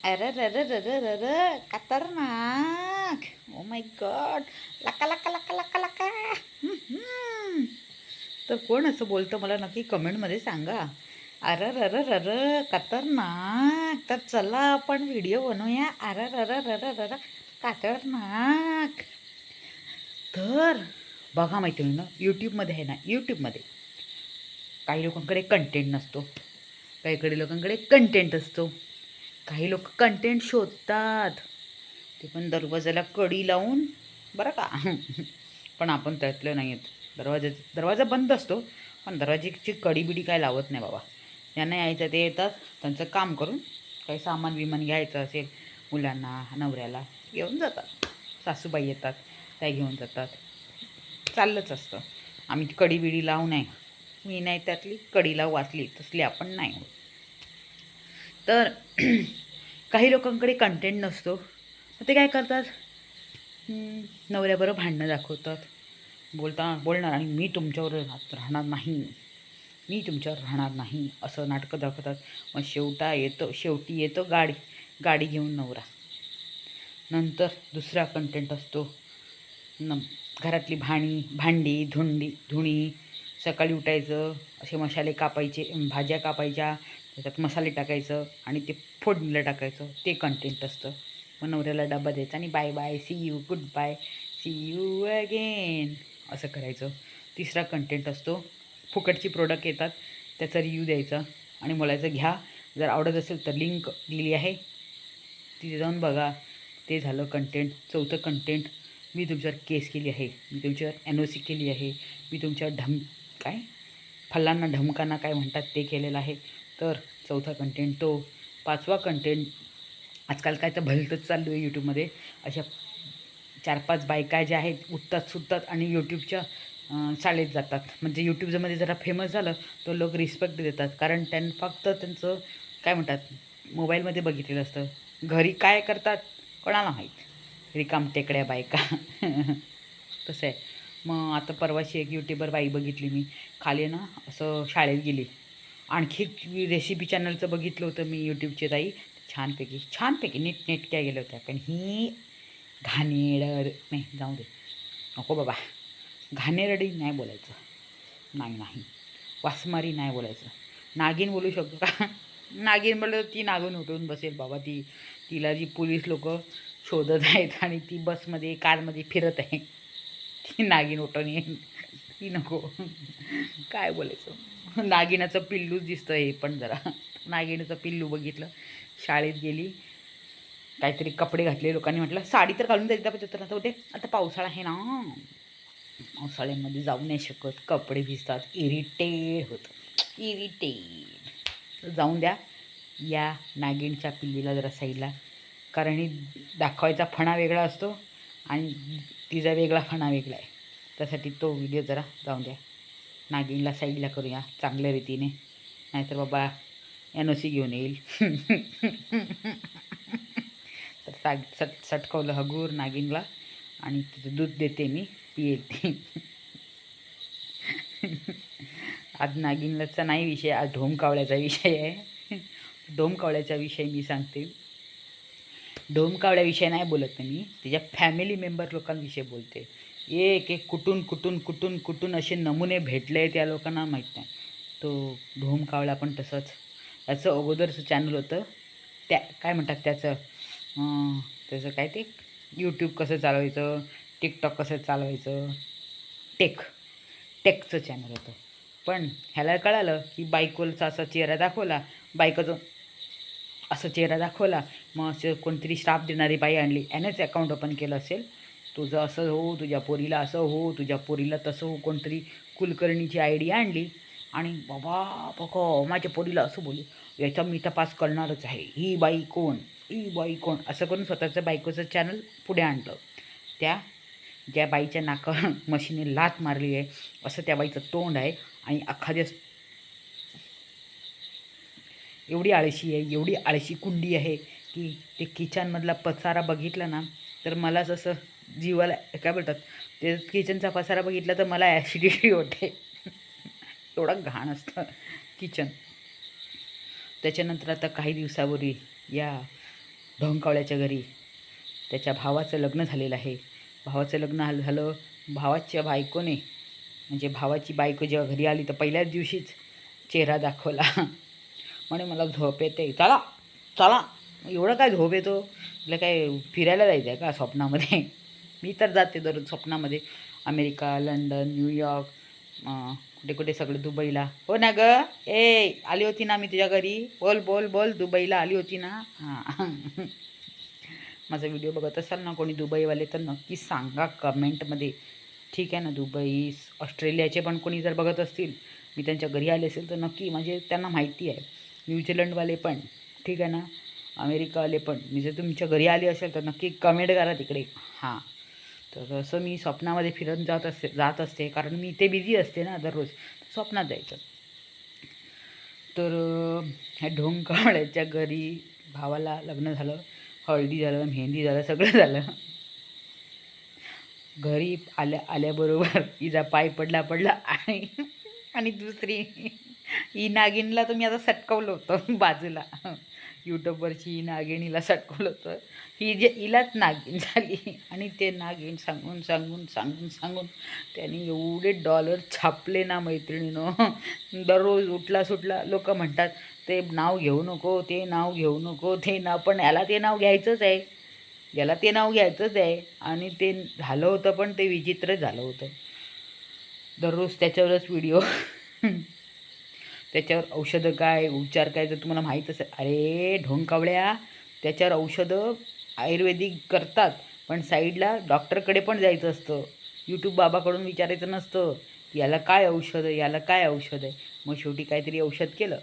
अरे र र र र र र खतरनाक ओ माय गॉड लका लका लका लका लका तर कोण असं बोलतं मला नक्की कमेंटमध्ये सांगा. अरे र र र खतरनाक तर चला आपण व्हिडिओ बनवूया. अरे र र र र र र खतरनाक तर बघा मैत्रिणीनं यूट्यूबमध्ये आहे ना यूट्यूबमध्ये काही लोकांकडे कंटेंट नसतो. काहीकडे लोकांकडे कंटेंट असतो. काही लोक कंटेंट शोधतात. ते पण दरवाजाला कडी लावून बरं का? पण आपण त्यातलं नाही आहेत. दरवाजा दरवाजा बंद असतो पण दरवाजाची कडी बिडी काय लावत नाही बाबा. ज्यांना यायचं ते येतात त्यांचं काम करून काही सामान विमान घ्यायचं असेल मुलांना नवऱ्याला घेऊन जातात. सासूबाई येतात त्या घेऊन जातात. चाललंच असतं. आम्ही कडी बिडी लावू नाही मी नाही त्यातली कडीला वाचली तसली आपण नाही. होत तर काही लोकांकडे कंटेंट नसतो. ते काय करतात? नवऱ्याबरोबर भांडणं दाखवतात. बोलता बोलणार आणि मी तुमच्यावर राह- राहणार नाही. मी तुमच्यावर राहणार नाही. असं नाटकं दाखवतात. मग शेवटा येतो शेवटी येतो गाडी गाडी घेऊन नवरा. नंतर दुसरा कंटेंट असतो. न घरातली भाणी भांडी धुंडी धुणी सकाळी उठायचं असे मसाले कापायचे भाज्या कापायच्या त्याच्यात मसाले टाकायचं आणि ते फोडणीला टाकायचं. ते कंटेंट असतं. मग नवऱ्याला डबा द्यायचा आणि bye bye see you goodbye see you again असं करायचं. तिसरा कंटेंट असतो. फुकटची प्रोडक्ट येतात. त्याचा रिव्ह्यू द्यायचा आणि बोलायचं घ्या. जर आवडत असेल तर लिंक दिली आहे. तिथे जाऊन बघा. ते झालं कंटेंट चौथं कंटेंट मी तुमच्यावर केस केली आहे. मी तुमच्यावर एन ओ सी केली आहे. मी तुमच्यावर ढम काय? फल्लांना ढमकांना काय म्हणतात ते केलेलं आहे. तर चौथा कंटेंट तो पाचवा कंटेंट आजकाल काय तर भलतंच चालू आहे यूट्यूबमध्ये अशा चार पाच बायका ज्या आहेत उठतात सुटतात आणि यूट्यूबच्या शाळेत जातात. म्हणजे यूट्यूबमध्ये जरा फेमस झालं तर लोक रिस्पेक्ट देतात. कारण त्यां फक्त त्यांचं काय म्हणतात मोबाईलमध्ये बघितलेलं असतं. घरी काय करतात कोणाला माहीत? रिकाम टेकड्या बायका. तसं आहे. मग आता परवाशी एक यूट्यूबर बाई बघितली मी. खाली ना असं शाळेत गेली. आणखी रेसिपी चॅनलचं बघितलं होतं मी यूट्यूबचे ताई. छानपैकी छानपैकी नीट नेटक्या गेल्या होत्या. पण ही घाणेरड नाही जाऊ दे. नको बाबा. घाणेरडी नाही बोलायचं. नाही नाही. वासमारी नाही बोलायचं. नागिन बोलू शकतो का? नागिन बोललं ती नागून उठून बसेल बाबा. ती तिला जी पोलीस लोक शोधत आहेत आणि ती बसमध्ये कारमध्ये फिरत आहे. ती नागिन उठून येईल. ती नको. काय बोलायचं? नागिनाचं पिल्लूच दिसतं हे पण जरा. नागिनाचं पिल्लू बघितलं. शाळेत गेली. काहीतरी कपडे घातले. लोकांनी म्हटलं साडी तर घालून जायचं पाहिजे तर आता होते आता पावसाळा आहे ना. पावसाळ्यामध्ये जाऊ नाही शकत. कपडे भिजतात. इरिटेड होतं. इरिटेड. जाऊन द्या. या नागिणच्या पिल्लीला जरा साईडला. कारण ही दाखवायचा फणा वेगळा असतो आणि तिचा वेगळा फणा वेगळा आहे. त्यासाठी तो व्हिडिओ जरा जाऊन द्या. नागिणला साईडला करूया चांगल्या रीतीने. नाहीतर बाबा एन ओ सी घेऊन येईल. तर साग सट सटकवलं हगूर नागिनला आणि तिचं दूध देते मी पिईल ती आज नागिनलाचा नाही विषय आज ढोमकावळ्याचा विषय आहे. ढोमकावळ्याचा विषय मी सांगते. ढोमकावळ्याविषयी नाही बोलत मी तिच्या फॅमिली मेंबर लोकांविषयी बोलते. एक एक कुठून कुठून कुठून कुठून असे नमुने भेटले त्या लोकांना माहीत नाही. तो धूम कावळा पण तसंच. त्याचं अगोदरचं चॅनल होतं. त्या काय म्हणतात त्याचं? त्याचं काय ते? यूट्यूब कसं चालवायचं? टिकटॉक कसं चालवायचं? टेक टेकचं चॅनल होतं. पण ह्याला कळालं की बायकोचा असा चेहरा दाखवला. बायकोचं असा चेहरा दाखवला. मग असं कोणतरी श्राप देणारी बाई आणली. यानेच अकाउंट ओपन केलं असेल. तुझं असं हो तुझ्या पोरीला असं हो तुझ्या पोरीला तसं हो कोणतरी कुलकर्णीची आयडिया आणली. आणि बाबा बघ माझ्या पोरीला असं बोलू याचा मी तपास करणारच आहे. ही बाई कोण? ही बाई कोण? असं करून स्वतःचं बायकोचं चॅनल पुढे आणलं. त्या ज्या बाईच्या नाका मशीने लात मारली आहे असं त्या बाईचं तोंड आहे. आणि अख्खा दिवस एवढी आळशी आहे एवढी आळशी कुंडी आहे की ते किचनमधला पसारा बघितला ना तर मला जसं जीवाला काय बोलतात? ते किचनचा पसारा बघितला तर मला ॲसिडिटी होते. एवढं घाण असतं किचन. त्याच्यानंतर आता काही दिवसापूर्वी या ढोंकावळ्याच्या घरी त्याच्या भावाचं लग्न झालेलं आहे. भावाचं लग्न झालं झालं भावाच्या बायकोने. म्हणजे भावाची बायको जेव्हा घरी आली तर पहिल्याच दिवशीच चेहरा दाखवला. म्हणे मला झोप येते. चला चला. एवढं काय झोप येतो? तुला काय फिरायला जायचं आहे का स्वप्नामध्ये? मी तर जाते दररोज स्वप्नामध्ये. अमेरिका लंडन न्यूयॉर्क कुठे कुठे सगळं दुबईला. हो ना ग? ए आली होती ना मी तुझ्या घरी? बोल बोल बोल दुबईला आली होती ना? हां. माझा व्हिडिओ बघत असाल ना कोणी दुबईवाले तर नक्की सांगा कमेंटमध्ये. ठीक आहे ना दुबई ऑस्ट्रेलियाचे पण कोणी जर बघत असतील मी त्यांच्या घरी आले असेल तर नक्की म्हणजे त्यांना माहिती आहे. न्यूझीलंडवाले पण. ठीक आहे ना? अमेरिकावाले पण. मी जर तुमच्या घरी आले असेल तर नक्की कमेंट करा तिकडे. हां. तर असं मी स्वप्नामध्ये फिरत जात असते जात असते. कारण मी इथे बिझी असते ना दररोज. स्वप्नात जायचं. तर ह्या ढोंगकावळ्याच्या घरी भावाला लग्न झालं. हळदी झालं मेहंदी झालं सगळं झालं. घरी आल्या आल्याबरोबर इजा पाय पडला पडला आणि आणि दुसरी ही नागिनला तर मी आता सटकवलं होतं बाजूला. यूट्यूबवरची ही नागिणीला साठवलं होतं. ही जे हिलाच नागिन झाली आणि ते नागिन सांगून सांगून सांगून सांगून त्यांनी एवढे डॉलर छापले ना मैत्रिणीनं. दररोज उठला सुटला लोक म्हणतात ते नाव घेऊ नको ते नाव घेऊ नको ते नाव पण याला ते नाव घ्यायचंच आहे. याला ते नाव घ्यायचंच आहे. आणि ते झालं होतं पण ते विचित्र झालं होतं. दररोज त्याच्यावरच व्हिडिओ. त्याच्यावर औषधं काय उपचार काय जर तुम्हाला माहीत असेल अरे ढोंकावळ्या त्याच्यावर औषधं आयुर्वेदिक करतात पण साईडला डॉक्टरकडे पण जायचं असतं. यूट्यूब बाबाकडून विचारायचं नसतं याला काय औषध आहे याला काय औषध आहे? मग शेवटी काहीतरी औषध केलं.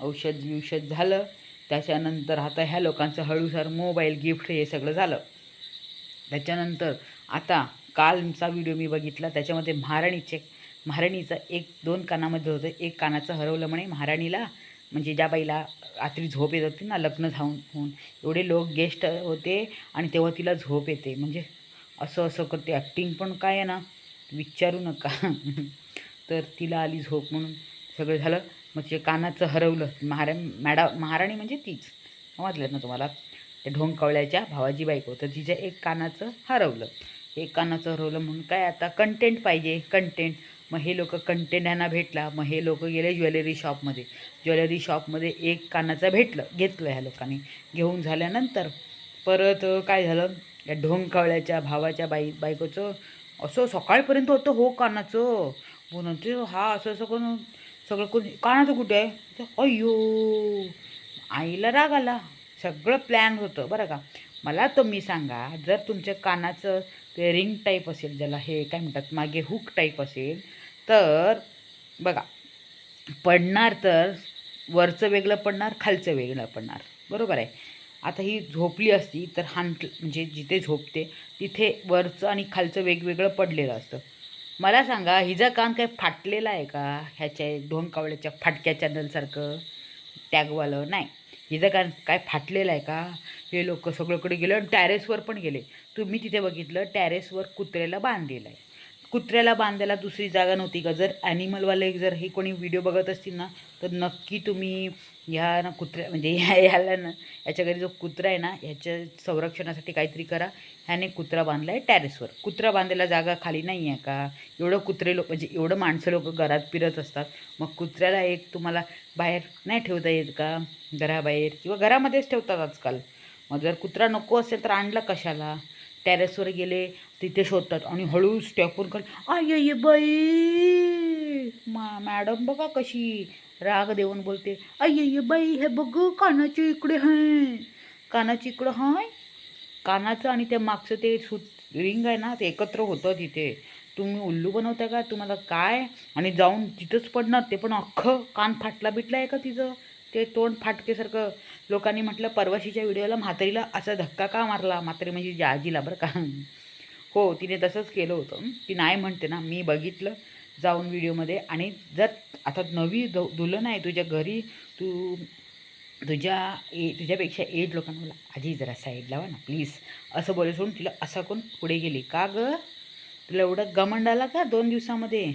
औषध विषध झालं. त्याच्यानंतर आता ह्या लोकांचं हळूसार मोबाईल गिफ्ट हे सगळं झालं. त्याच्यानंतर आता कालचा व्हिडिओ मी बघितला त्याच्यामध्ये महाराणीचे महाराणीचं एक दोन कानामध्ये होतं. एक कानाचं हरवलं म्हणे महाराणीला. म्हणजे ज्या बाईला रात्री झोप येत होती ना लग्न धावून होऊन. एवढे लोक गेस्ट होते आणि तेव्हा तिला झोप येते. म्हणजे असं असं करते. ॲक्टिंग पण काय आहे ना विचारू नका. तर तिला आली झोप म्हणून सगळं झालं. म्हणजे कानाचं हरवलं. महारा मॅडा महाराणी म्हणजे तीच. समजलं ना तुम्हाला? त्या ढोंगकवळ्याच्या भावाजी बायको. तर तिच्या एक कानाचं हरवलं. एक कानाचं हरवलं म्हणून काय आता कंटेंट पाहिजे? कंटेंट मग हे लोक कंटेंट भेटला मग हे लोक गेले ज्वेलरी शॉपमध्ये ज्वेलरी शॉपमध्ये एक कानाचं भेटलं घेतलं ह्या लोकांनी. घेऊन झाल्यानंतर परत काय झालं? या ढोंगकावळ्याच्या भावाच्या बाई बायकोचं असं सकाळपर्यंत होतं हो कानाचं. म्हणते हा असं असं करून सगळं कोण कानाचं कुठे आहे? अय्यो आईला राग आला. सगळं प्लॅन होतं बरं का? मला तुम्ही सांगा जर तुमच्या कानाचं ते रिंग टाईप असेल ज्याला हे काय म्हणतात मागे हुक टाईप असेल तर बघा पडणार तर वरचं वेगळं पडणार खालचं वेगळं पडणार. बरोबर आहे? आता ही झोपली असती तर हांट म्हणजे जिथे झोपते तिथे वरचं आणि खालचं वेगवेगळं पडलेलं असतं. मला सांगा हिचा कान काय फाटलेला आहे का? ह्याच्या ढोंग कावळ्याच्या फाटक्या चॅनलसारखं टॅगवालं? नाही. हिचं कान काय फाटलेलं आहे का? हे लोक सगळीकडे गेले आणि टॅरेसवर पण गेले. तुम्ही तिथे बघितलं टॅरेसवर कुत्र्याला बांधलेलं आहे. कुत्र्याला बांधायला दुसरी जागा नव्हती का? जर ॲनिमलवाले जर हे कोणी व्हिडिओ बघत असतील ना तर नक्की तुम्ही ह्या ना कुत्र्या म्हणजे ह्या ह्याला ना याच्या घरी जो कुत्रा आहे ना ह्याच्या संरक्षणासाठी काहीतरी करा. ह्याने कुत्रा बांधला आहे टॅरेसवर कुत्रा बांधायला जागा खाली नाही आहे का? एवढं कुत्रे लोक म्हणजे एवढं माणसं लोक घरात फिरत असतात. मग कुत्र्याला एक तुम्हाला बाहेर नाही ठेवता येत का? घराबाहेर किंवा घरामध्येच ठेवतात आजकाल. मग जर कुत्रा नको असेल तर आणला कशाला? टेरेसवर गेले तिथे शोधतात आणि हळू स्टॅपवर कर आय ये बाई! मा मॅडम बघा कशी राग देऊन बोलते. आय ये बाई हे बघ कानाची इकडे आहे कानाची इकडं हाय. कानाचं आणि त्या मागचं ते सूत रिंग आहे ना ते एकत्र होतं तिथे. तुम्ही उल्लू बनवता का? तुम्हाला काय? आणि जाऊन तिथंच पडणार ते पण अख्खं कान फाटला बिटला आहे का तिचं ते तोंड फाटकेसारखं. लोकांनी म्हटलं परवाशीच्या व्हिडिओला म्हातारीला असा धक्का का मारला? म्हातारी म्हणजे जी आजीला बरं का. हो तिने तसंच केलं होतं. ती नाही म्हणते ना. मी बघितलं जाऊन व्हिडिओमध्ये आणि जर आता नवी दु दुल्हन आहे तुझ्या घरी तू तुझ्या ए तुझ्यापेक्षा एज लोकांना मला आजी जरा साईड लावा ना प्लीज असं बोले सोडून तिला असा कोण पुढे गेली. का गं? तुला एवढं गमंड आला का दोन दिवसामध्ये?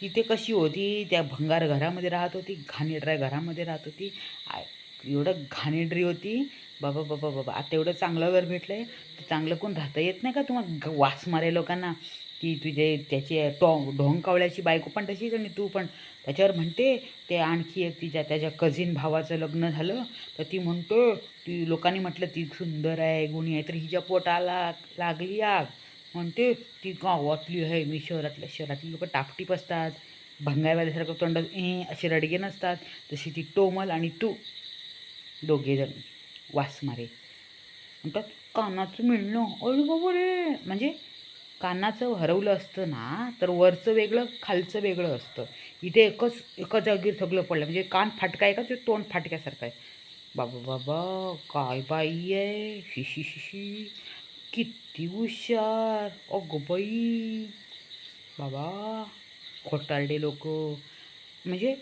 तिथे कशी होती? त्या भंगार घरामध्ये राहत होती घाणेरड्या घरामध्ये राहत होती. आय- एवढं घाणेरडी होती. बाबा बाबा बाबा. आता एवढं चांगलं घर भेटलं आहे तर चांगलं कोण राहता येत नाही का? तुम्हाला ग- वास मारे लोकांना की तुझे त्याची टॉ ढोंग कावळ्याची बायको पण तशीच आणि तू पण. त्याच्यावर म्हणते ते आणखी एक तिच्या त्याच्या कझिन भावाचं लग्न झालं. तर ती म्हणतो ती लोकांनी म्हटलं ती सुंदर आहे गुणी आहे तर हिच्या पोटाला लागली आग. म्हणते ती गावातली आहे? मी शहरातल्या शहरातली लोक टापटीप असतात. भंगायवाल्यासारखं तोंड ए असे रडगे नसतात. तशी ती टोमल आणि तू. दोघेजण वास मारे म्हणतात कानाचं मिळणं अरे बाबा रे. म्हणजे कानाचं हरवलं असतं ना तर वरचं वेगळं खालचं वेगळं असतं. इथे एकच एका जागीर सगळं पडलं. म्हणजे कान फाटका आहे का ते तोंड फाटक्यासारखं आहे. बाबा बाबा काय बाई आहे? शिशी शिशी किती हुशार. अगं बाई. बाबा खोटारडे लोक. म्हणजे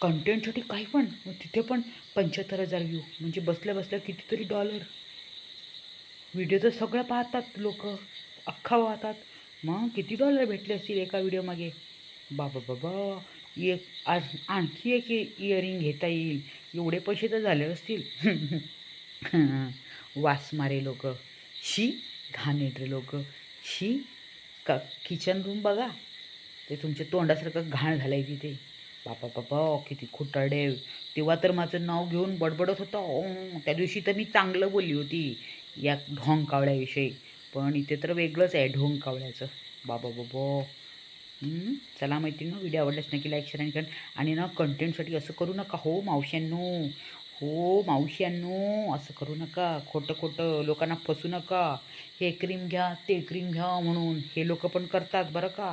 कंटेंटसाठी काही पण मग तिथे पण पंच्याहत्तर हजार व्ह्यू म्हणजे बसल्या बसल्या कितीतरी डॉलर व्हिडिओ तर सगळं पाहतात लोक अख्खा पाहतात. मग किती डॉलर भेटले असतील एका व्हिडिओमागे बाबा बाबा. एक आज आणखी एक इयरिंग घेता येईल. एवढे पैसे तर झाले असतील. वास मारे लोक. शी घाणेटरे लोक. शी का किचन रूम बघा. ते तुमच्या तोंडासारखं घाण झालं आहे तिथे. बापा बापा किती खुटाडे तेव्हा तर माझं नाव घेऊन बडबडत होता. ओ त्या दिवशी तर मी चांगलं बोलली होती या ढोंग कावळ्याविषयी पण इथे तर वेगळंच आहे ढोंग कावळ्याचं बाबा. बाबा चला मैत्रिणी व्हिडिओ आवडल्यास नक्की लाईक शेअर आणि करा आणि ना कंटेंटसाठी असं करू नका. हो मावश्यांनो. हो मावश्यांनो असं करू नका. खोटं खोटं लोकांना फसू नका. हे क्रीम घ्या ते क्रीम घ्या म्हणून. हे लोक पण करतात बरं का?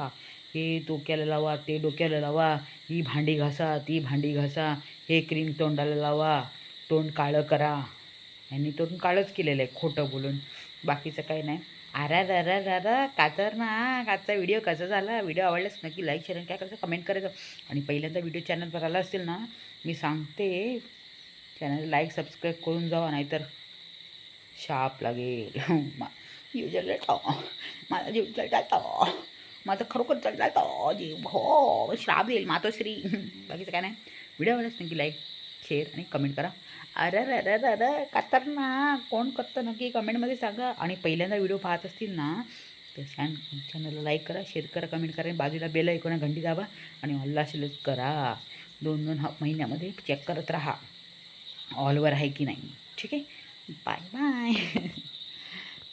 हे डोक्याला लावा ते डोक्याला लावा. ही भांडी घासा ती भांडी घासा हे क्रीम तोंडाला लावा तोंड काळं करा. यांनी तोंड काळंच केलेलं आहे खोटं बोलून. बाकीचं काही नाही. अरे रा दादा कातर ना. आजचा व्हिडिओ कसा झाला? व्हिडिओ आवडलाच नक्की लाईक शेअर काय करायचं कमेंट करायचं. आणि पहिल्यांदा व्हिडिओ चॅनलवर आला असेल ना मी सांगते चॅनल लाईक सबस्क्राईब करून जावा नाहीतर शाप लागेल. मा जीव जळतो माझा जीव जळतो माझं खरोखर जळतो जीव हो श्राप येईल मातोश्री. बाकीचं काय नाही. व्हिडिओ आवडलाच नक्की लाईक शेअर आणि कमेंट करा. अरे अरे अरे रे कातर ना कोण करतं नक्की कमेंटमध्ये सांगा. आणि पहिल्यांदा व्हिडिओ पाहत असतील ना तर छान चॅनलला लाईक करा शेअर करा कमेंट करा. बाजूला बेल ऐकून घंटी दाबा आणि ऑलला सिलेक्ट करा. दोन दोन हा महिन्यामध्ये चेक करत राहा. ऑलवर आहे की नाही. ठीक आहे? Bye bye